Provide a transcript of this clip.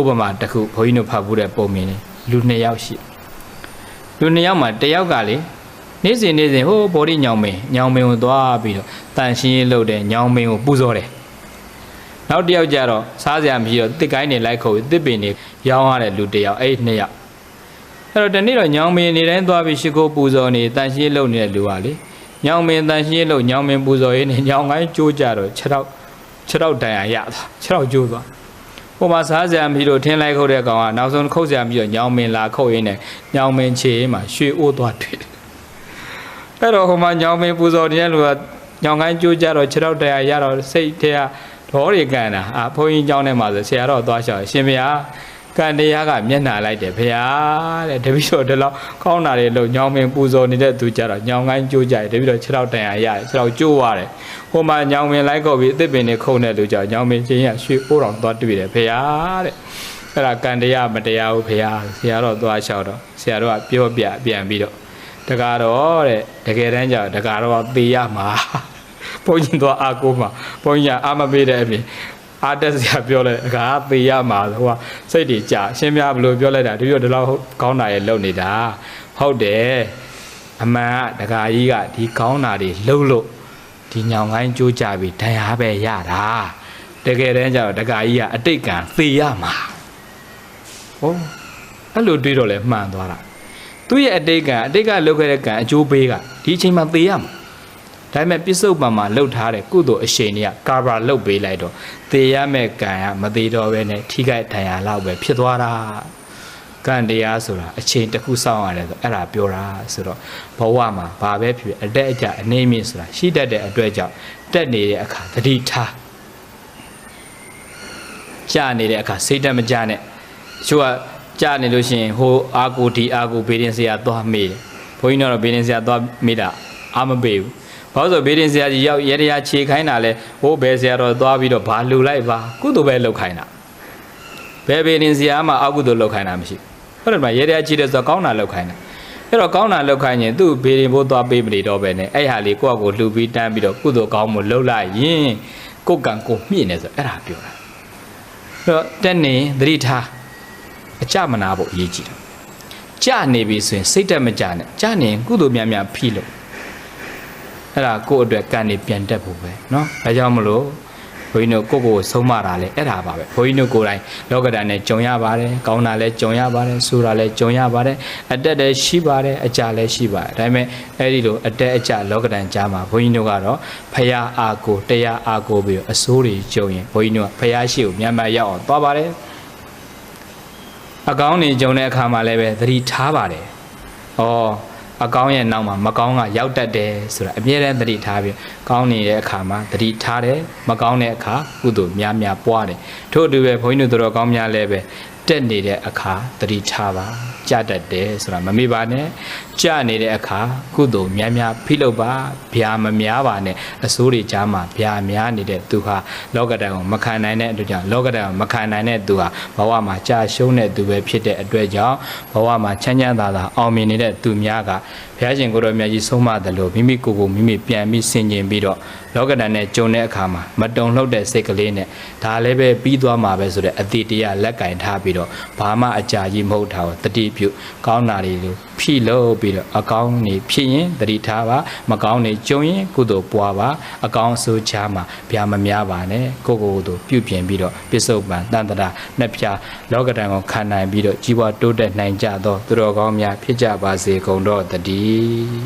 ဥပမာတစ်ခုဘုန်းကြီးတို့ဖတ်ဖို့တဲ့ပုံမြင်နေလူနှစ်ယောက်ရှိလူနှစ်ယောက်မှာတစ်ယောက်ကလေနေ့စဉ်နေ့စဉ်ဟိုဘော်ဒီညောင်မင်းညောင်မင်းကိုသွားပြီးတော့တန်ရှင်းရေးလုပ်တဲ့ညောင်မင်းကိုပူဇော်တယ်နောက်တစ်ယောက်ကျတော့စားစရာမရှိတော့တစ်ကိုင်းနေလိုက်ခုတ်တစ်ပင်နေရောင်းရတဲ့လူတစ်ယောက်အဲ့ဒီနှစ်ယောက်အဲ့တော့ဒီနေ့တော့ညောင်မင်းနေတိုင်းသွားပြီးရှိခိုးပူဇော်နေတန်ရှင်းရေးလုပ်နေတဲ့လူကလေညောင်မင်းတန်ရှင်းရေးလုပ်ညောင်မင်းပူဇော်ရေးနေညောင်ကိုင်းကျိုးကြတော့6တော့6တော့တန်ရရသွား6တော့ကျိုးသွား ဟိုမှာစားစရာမီလို့ထင်းလိုက်ခုတ်တဲ့ကောင်ကနောက်ဆုံးခုတ်စရာမီတော့ညောင်မင်လာခုတ်ရင်းနဲ့ညောင်မင်ခြေမှာရွှေအိုးသွားတွေ့တယ်အဲ့တော့ဟိုမှာညောင်မင်ပူဇော်နေတဲ့လူကညောင်ကိုင်းကြိုးကြတော့ခြေထောက်တရားရတော့စိတ်ထဲကဒေါ်ရီကန်တာအာဘုန်းကြီးကျောင်းထဲမှာဆိုဆရာတော်သွားလျှောက်ရှင်မယား ကံတရားကမျက်နှာလိုက်တယ်ဘုရားတဲ့တပည့်တော်ဒီလောက်ကောင်းတာတွေလို့ညောင်မင်ပူဇော်နေတဲ့သူကြတော့ညောင်ကိုင်းကျိုးကြတယ်တပည့်တော်ခြေထောက်တရားရတယ်ခြေထောက်ကျိုးရတယ်ဟိုမှာညောင်မင်လိုက်ခုတ်ပြီးအသစ်ပင်တွေခုတ်တဲ့လူကြောင့်ညောင်မင်ချင်းရရွှေအိုးတော်သွားတွေ့တယ်ဘုရားတဲ့အဲ့ဒါကံတရားမတရားဘူးဖေဟာဆရာတော်သွားလျှောက်တော့ဆရာတော်ကပြောပြပြန်ပြီးတော့တကားတော့တဲ့တကယ်တမ်းကျတော့တကားတော့သေရမှာဘုန်းကြီးသွားအာကိုမှာဘုန်းကြီးကအာမပေးတဲ့အပြင် အာတက်ဆရာပြောလိုက်တကားသေရမှာဟိုကစိတ်တွေကြာအရှင်းပြဘယ်လိုပြောလိုက်တာတပြည့်ဒီလောက်ကောင်းတာရဲ့လုံနေတာဟုတ်တယ်အမှန်ကတကားကြီးကဒီကောင်းတာတွေလှုပ်လို့ဒီညောင်ကိုင်းကြိုးကြပြီးဒဏ်ရာပဲရတာတကယ်တမ်းကျတော့တကားကြီးကအတိတ်ကံသေရမှာဟောအဲ့လိုတွေးတော့လဲမှန်သွားတာသူ့ရဲ့အတိတ်ကအတိတ်ကလုပ်ခဲ့တဲ့ကံအကျိုးပေးကဒီအချိန်မှာသေရမှာ ဒါပေမဲ့ပြစ္ဆုတ်ပံမှာလှုပ်ထားတဲ့ကုသိုလ်အရှိန်တွေကကာဗာလှုပ်ပေးလိုက်တော့သေရမဲ့ကံကမသေးတော့ပဲနဲ့ထိခိုက်ဒဏ်ရာလောက်ပဲဖြစ်သွားတာကံတရားဆိုတာအချိန်တစ်ခုစောင့်ရတယ်ဆိုအဲ့ဒါပြောတာဆိုတော့ဘဝမှာဘာပဲဖြစ်ဖြစ်အတက်အကျအနေမြင့်ဆိုတာရှိတတ်တဲ့အတွက်ကြောင့်တက်နေတဲ့အခါသတိထားကြာနေတဲ့အခါစိတ်တက်မကြနဲ့တချို့ကကြာနေလို့ရှိရင်ဟိုအာကိုဒီအာကိုဘေးရင်ဆရာသွားမေးတယ်ဘုန်းကြီးတို့ဘေးရင်ဆရာသွားမေးတာအာမပေးဘူး ဘာလို့ဆိုဘေးရင်ဆရာကြီးရောက်ရဲတရားခြေခိုင်းတာလဲဟိုဘယ်ဆရာတော်သွားပြီးတော့ဘာလူလိုက်ပါကုသိုလ်ပဲလုပ်ခိုင်းတာဘယ်ဘေးရင်ဆရာမှအကုသိုလ်လုပ်ခိုင်းတာမရှိဘူးဟုတ်တယ်မရဲတရားခြေတယ်ဆိုတော့ကောင်းတာလုပ်ခိုင်းတာအဲ့တော့ကောင်းတာလုပ်ခိုင်းရင်သူ့ဘေးရင်ဘိုးသွားပေးမနေတော့ပဲနဲ့အဲ့ဟာလေးကိုယ့်အကိုလှူပြီးတန်းပြီးတော့ကုသိုလ်ကောင်းမှုလုပ်လိုက်ရင်ကိုယ်ကံကိုမြင့်နေဆိုအဲ့ဒါပြောတာအဲ့တော့တက်နေသတိထားအကြမနာဖို့အရေးကြီးတယ်။ကြနေပြီဆိုရင်စိတ်တက်မကြနဲ့။ကြနေရင်ကုသိုလ်များများဖိလို့ အဲ့ဒါကိုယ့်အတွက်ကံနေပြန်တက်ဖို့ပဲเนาะ။ဒါကြောင့်မလို့ဘုန်းကြီးတို့ကိုယ့်ကိုယ်ဆုံးမတာလဲအဲ့ဒါပါပဲ။ဘုန်းကြီးတို့ကိုယ်တိုင်လောကဓာတ်နဲ့ကြုံရပါတယ်။ကောင်းတာလဲကြုံရပါတယ်။ဆိုးတာလဲကြုံရပါတယ်။အတက်လည်းရှိပါတယ်။အကြလည်းရှိပါတယ်။ဒါပေမဲ့အဲ့ဒီလိုအတက်အကြလောကဓာတ်ကြားမှာဘုန်းကြီးတို့ကတော့ဖရာအာကိုတရားအာကိုပြီးတော့အဆိုးတွေကြုံရင်ဘုန်းကြီးတို့ကဖရာရှိကိုမြန်မြန်ရောက်အောင်သွားပါတယ်။ အကောင်းနေကြုံတဲ့အခါမှာလည်းပဲသတိထားပါတယ်။ဩ အကောင်းရဲ့နောက်မှာမကောင်းကရောက်တတ်တယ်ဆိုတာအမြဲတမ်းသတိထားပြီးကောင်းနေတဲ့အခါမှာသတိထားတယ်မကောင်းတဲ့အခါကုသိုလ်များများပွားတယ်ထို့အတူပဲဘုန်းကြီးတို့တော်ကောင်းများလည်းပဲတက်နေတဲ့အခါသတိထားပါ ကြတတ်တယ်ဆိုတာမမေ့ပါနဲ့ကြနေတဲ့အခါကုသိုလ်များများဖိလုပ်ပါဗျာမများပါနဲ့အစိုးတွေကြားမှာဗျာများနေတဲ့သူဟာလောကဓာတ်ကိုမခံနိုင်တဲ့အတွက်ကြောင့်လောကဓာတ်ကိုမခံနိုင်တဲ့သူဟာဘဝမှာကြာရှုံးတဲ့သူပဲဖြစ်တဲ့အတွက်ကြောင့်ဘဝမှာချမ်းချမ်းသာသာအောင်မြင်နေတဲ့သူများကဘုရားရှင်ကိုယ်တော်မြတ်ကြီးဆုံးမတယ်လို့မိမိကိုယ်ကိုမိမိပြန်ပြီးဆင်ခြင်ပြီးတော့လောကဓာတ်နဲ့ကြုံတဲ့အခါမှာမတုံလှုပ်တဲ့စိတ်ကလေးနဲ့ဒါလည်းပဲပြီးသွားမှာပဲဆိုတဲ့အတိတရားလက်ကင်ထားပြီးတော့ဘာမှအကြာကြီးမဟုတ်တာကိုတတိပြုကောင်းတာတွေလို့ဖြည့်လို့ပြီးတော့အကောင်းနေဖြစ်ရင်တတိထားပါမကောင်းနေကြုံရင်ကုသိုလ်ပွားပါအကောင်းအဆိုးချားမှာဗျာမများပါနဲ့ကိုယ့်ကိုယ်ကိုယ်တို့ပြုပြင်ပြီးတော့ပစ္စုပန်တန်တရာနှစ်ဖြာလောကဓာတ်ကိုခံနိုင်ပြီးတော့ကြီးပွားတိုးတက်နိုင်ကြသောသူတော်ကောင်းများဖြစ်ကြပါစေကုန်တော့တည်း